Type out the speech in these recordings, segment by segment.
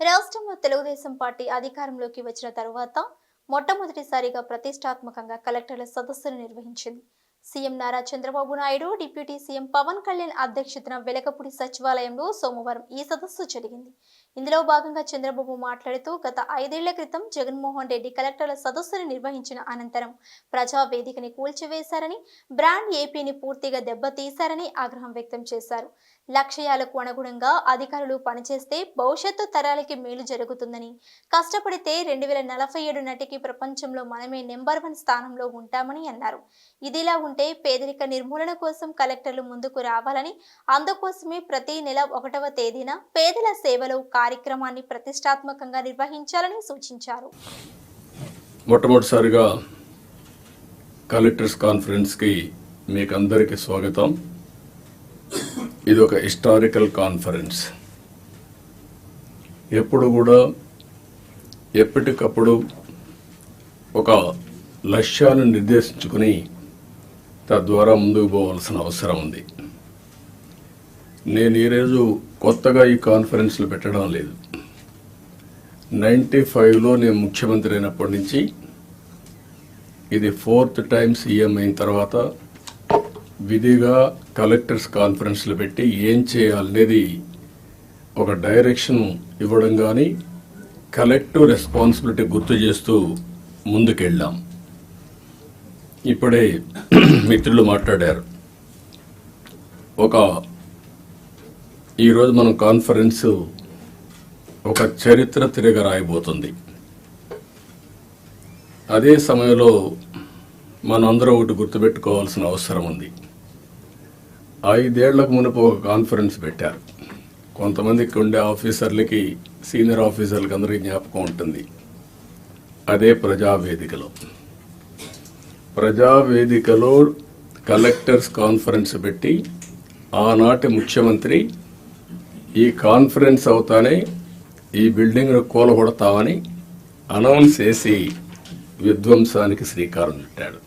రాష్ట్రంలో తెలుగుదేశం పార్టీ అధికారంలోకి వచ్చిన తరువాత మొట్టమొదటిసారిగా ప్రతిష్టాత్మకంగా కలెక్టర్ల సదస్సును నిర్వహించింది. CM Nara Chandrababu Naidu deputy CM Pawan Kalyan అధ్యక్షతన వెలకపూడి సచివాలయంలో సోమవారం ఈ సదస్సు జరిగింది. ఇందులో భాగంగా చంద్రబాబు మాట్లాడుతూ గత ఐదేళ్ళ క్రితం జగన్మోహన్ రెడ్డి కలెక్టర్ల సదస్సును నిర్వహించిన అనంతరం ప్రజా వేదికని కూల్చివేశారని బ్రాండ్ ఏపీని పూర్తిగా దెబ్బతీశారని ఆగ్రహం వ్యక్తం చేశారు. లక్ష్యాలకు అనుగుణంగా అధికారులు పనిచేస్తే భవిష్యత్తు తరాలకి మేలు జరుగుతుందని. కష్టపడితే రెండు వేల నలభై ఏడు నాటికి ప్రపంచంలో మనమే నెంబర్ వన్ స్థానంలో ఉంటామని అన్నారు. ఇదిలా ఉంటే పేదరిక నిర్మూలన కోసం కలెక్టర్లు ముందుకు రావాలని అందుకోసమే ప్రతి నెల ఒకటవ తేదీన పేదల సేవలో కార్యక్రమాన్ని ప్రతిష్టాత్మకంగా నిర్వహించాలని సూచించారు. మొట్టమొదటిసారిగా కలెక్టర్స్ కాన్ఫరెన్స్కి మీకు అందరికీ స్వాగతం. ఇది ఒక హిస్టారికల్ కాన్ఫరెన్స్. ఎప్పుడు కూడా ఎప్పటికప్పుడు ఒక లక్ష్యాన్ని నిర్దేశించుకుని తద్వారా ముందుకు పోవాల్సిన అవసరం ఉంది. నేను ఈరోజు కొత్తగా ఈ కాన్ఫరెన్స్లు పెట్టడం లేదు. నైంటీ ఫైవ్లో నేను ముఖ్యమంత్రి అయినప్పటి నుంచి ఇది ఫోర్త్ టైం సీఎం అయిన తర్వాత విధిగా కలెక్టర్స్ కాన్ఫరెన్స్లు పెట్టి ఏం చేయాలనేది ఒక డైరెక్షన్ ఇవ్వడం కానీ కలెక్టివ్ రెస్పాన్సిబిలిటీ గుర్తు చేస్తూ ముందుకెళ్ళాం. ఇప్పుడే మిత్రులు మాట్లాడారు. ఒక ఈరోజు మనం కాన్ఫరెన్స్ ఒక చరిత్ర తిరగ రాయబోతుంది అదే సమయంలో మనందరం ఒకటి గుర్తుపెట్టుకోవాల్సిన అవసరం ఉంది. ఐదేళ్ళకు మునుపు ఒక కాన్ఫరెన్స్ పెట్టారు. కొంతమందికి ఉండే ఆఫీసర్లకి సీనియర్ ఆఫీసర్లకి అందరికీ జ్ఞాపకం ఉంటుంది. అదే ప్రజావేదికలో. ప్రజావేదికలో కలెక్టర్స్ కాన్ఫరెన్స్ పెట్టి ఆనాటి ముఖ్యమంత్రి ఈ కాన్ఫరెన్స్ అవుతానే ఈ బిల్డింగ్ను కూలగొడతామని అనౌన్స్ చేసి విధ్వంసానికి శ్రీకారం చుట్టాడు.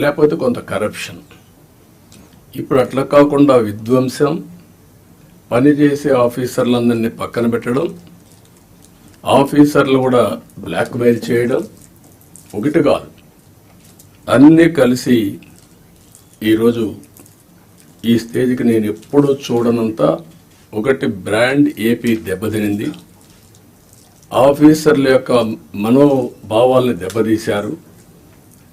లేకపోతే కొంత కరప్షన్ ఇప్పుడు అట్లా కాకుండా విధ్వంసం పనిచేసే ఆఫీసర్లందరినీ పక్కన పెట్టడం ఆఫీసర్లు కూడా బ్లాక్మెయిల్ చేయడం ఒకటి కాదు. అన్నీ కలిసి ఈరోజు ఈ స్టేజ్కి నేను ఎప్పుడూ చూడనంత ఒకటి బ్రాండ్ ఏపీ దెబ్బతినింది. ఆఫీసర్ల యొక్క మనోభావాల్ని దెబ్బతీశారు.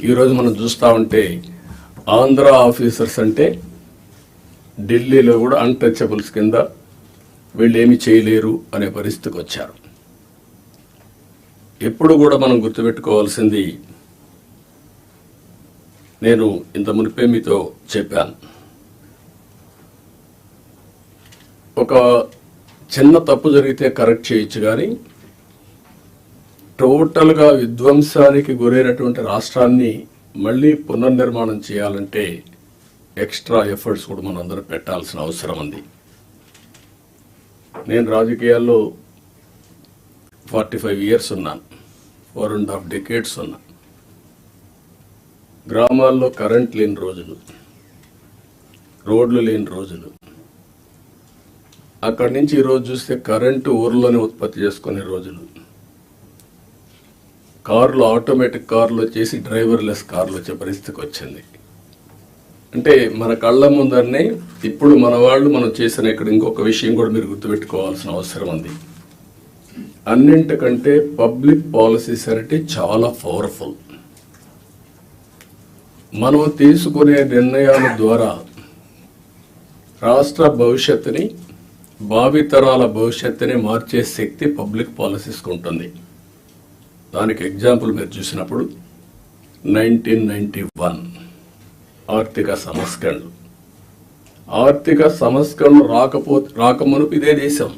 ఈరోజు మనం చూస్తూ ఉంటే ఆంధ్ర ఆఫీసర్స్ అంటే ఢిల్లీలో కూడా అన్టచబుల్స్ కింద వీళ్ళు ఏమి చేయలేరు అనే పరిస్థితికి వచ్చారు. ఎప్పుడు కూడా మనం గుర్తుపెట్టుకోవాల్సింది నేను ఇంత మునిపే మీతో చెప్పాను. ఒక చిన్న తప్పు జరిగితే కరెక్ట్ చేయొచ్చు కానీ టోటల్గా విధ్వంసానికి గురైనటువంటి రాష్ట్రాన్ని మళ్ళీ పునర్నిర్మాణం చేయాలంటే ఎక్స్ట్రా ఎఫర్ట్స్ కూడా మనం పెట్టాల్సిన అవసరం ఉంది. నేను రాజకీయాల్లో ఫార్టీ ఫైవ్ ఇయర్స్ ఉన్నాను. ఫోర్ అండ్ హాఫ్ డెకేడ్స్ ఉన్నా. గ్రామాల్లో కరెంట్ లేని రోజులు రోడ్లు లేని రోజులు. అక్కడి నుంచి ఈరోజు చూస్తే కరెంటు ఊర్లోనే ఉత్పత్తి చేసుకునే రోజులు. కార్లు ఆటోమేటిక్ కార్లు వచ్చేసి డ్రైవర్లెస్ కార్లు వచ్చే పరిస్థితికి వచ్చింది. అంటే మన కళ్ళ ముందరనే ఇప్పుడు మన వాళ్ళు మనం చేసిన ఇక్కడ ఇంకొక విషయం కూడా మీరు గుర్తుపెట్టుకోవాల్సిన అవసరం ఉంది. అన్నింటికంటే పబ్లిక్ పాలసీస్ అంటే చాలా పవర్ఫుల్. మనం తీసుకునే నిర్ణయాల ద్వారా రాష్ట్ర భవిష్యత్తుని భావితరాల భవిష్యత్తుని మార్చే శక్తి పబ్లిక్ పాలసీస్కి ఉంటుంది. దానికి ఎగ్జాంపుల్ మీరు చూసినప్పుడు నైన్టీన్ నైన్టీ వన్ ఆర్థిక సంస్కరణలు. ఆర్థిక సంస్కరణలు రాకపో రాకమునుపు ఇదే దేశం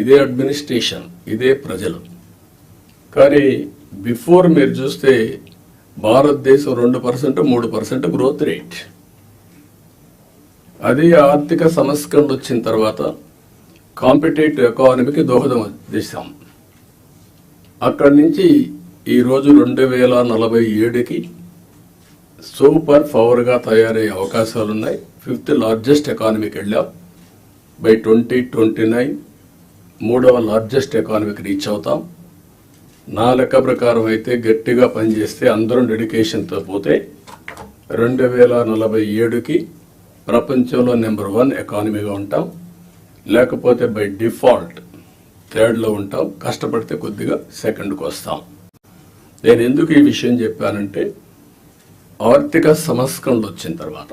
ఇదే అడ్మినిస్ట్రేషన్ ఇదే ప్రజలు. కానీ బిఫోర్ మీరు చూస్తే భారతదేశం రెండు పర్సెంట్ మూడు పర్సెంట్ గ్రోత్ రేట్. అదే ఆర్థిక సంస్కరణలు వచ్చిన తర్వాత కాంపిటేటివ్ ఎకానమీకి దోహదం చేశాం అక్కడి నుంచి ఈరోజు రెండు వేల నలభై ఏడుకి సూపర్ పవర్గా తయారయ్యే అవకాశాలు ఉన్నాయి ఫిఫ్త్ లార్జెస్ట్ ఎకానమీకి వెళ్ళాం. బై ట్వంటీ ట్వంటీ నైన్ మూడవ లార్జెస్ట్ ఎకానమీకి రీచ్ అవుతాం. నా లెక్క ప్రకారం అయితే గట్టిగా పనిచేస్తే అందరం డెడికేషన్తో పోతే రెండు వేల నలభై ఏడుకి ప్రపంచంలో నెంబర్ వన్ ఎకానమీగా ఉంటాం. లేకపోతే బై డిఫాల్ట్ థర్డ్లో ఉంటాం. కష్టపడితే కొద్దిగా సెకండ్కి వస్తాం. నేను ఎందుకు ఈ విషయం చెప్పానంటే ఆర్థిక సంస్కరణలు వచ్చిన తర్వాత.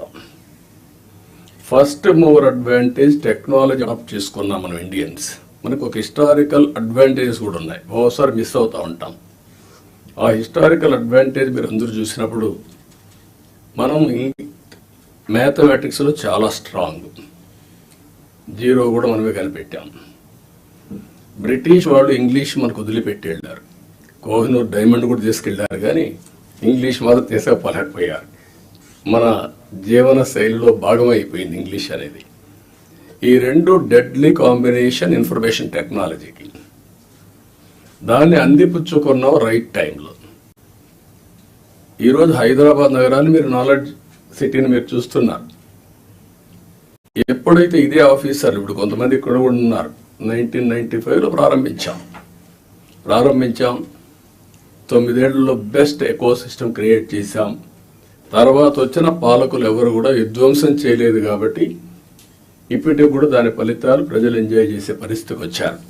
First mover advantage technology adapt చేసుకున్నాం మనం ఇండియన్స్ మనకు ఒక హిస్టారికల్ అడ్వాంటేజెస్ కూడా ఉన్నాయి. ఓసారి మిస్ అవుతూ ఉంటాం. ఆ హిస్టారికల్ అడ్వాంటేజ్ మీరు అందరూ చూసినప్పుడు మనం మ్యాథమెటిక్స్లో చాలా స్ట్రాంగ్ జీరో కూడా మనమే కనిపెట్టాం. బ్రిటిష్ వాళ్ళు ఇంగ్లీష్ మనకు వదిలిపెట్టి వెళ్ళారు. కోహినూర్ డైమండ్ కూడా తీసుకెళ్ళారు కానీ ఇంగ్లీష్ మాత్రం తీసుకుపోలేకపోయారు. మన జీవన శైలిలో భాగం అయిపోయింది ఇంగ్లీష్ అనేది. ఈ రెండు డెడ్లీ కాంబినేషన్ ఇన్ఫర్మేషన్ టెక్నాలజీకి దాన్ని అందిపుచ్చుకున్నాం రైట్ టైంలో ఈరోజు హైదరాబాద్ నగరాన్ని మీరు నాలెడ్జ్ సిటీని మీరు చూస్తున్నారు. ఎప్పుడైతే ఇదే ఆఫీసర్ ఇప్పుడు కొంతమంది ఇక్కడ కూడా ఉన్నారు. నైన్టీన్ నైన్టీ ఫైవ్లో ప్రారంభించాం. ప్రారంభించాం. తొమ్మిదేళ్ళలో బెస్ట్ ఎకో సిస్టమ్ క్రియేట్ చేశాం. తర్వాత వచ్చిన పాలకులు ఎవరు కూడా విధ్వంసం చేయలేదు కాబట్టి ఇప్పటికి కూడా దాని ఫలితాలు ప్రజలు ఎంజాయ్ చేసే పరిస్థితికి వచ్చారు.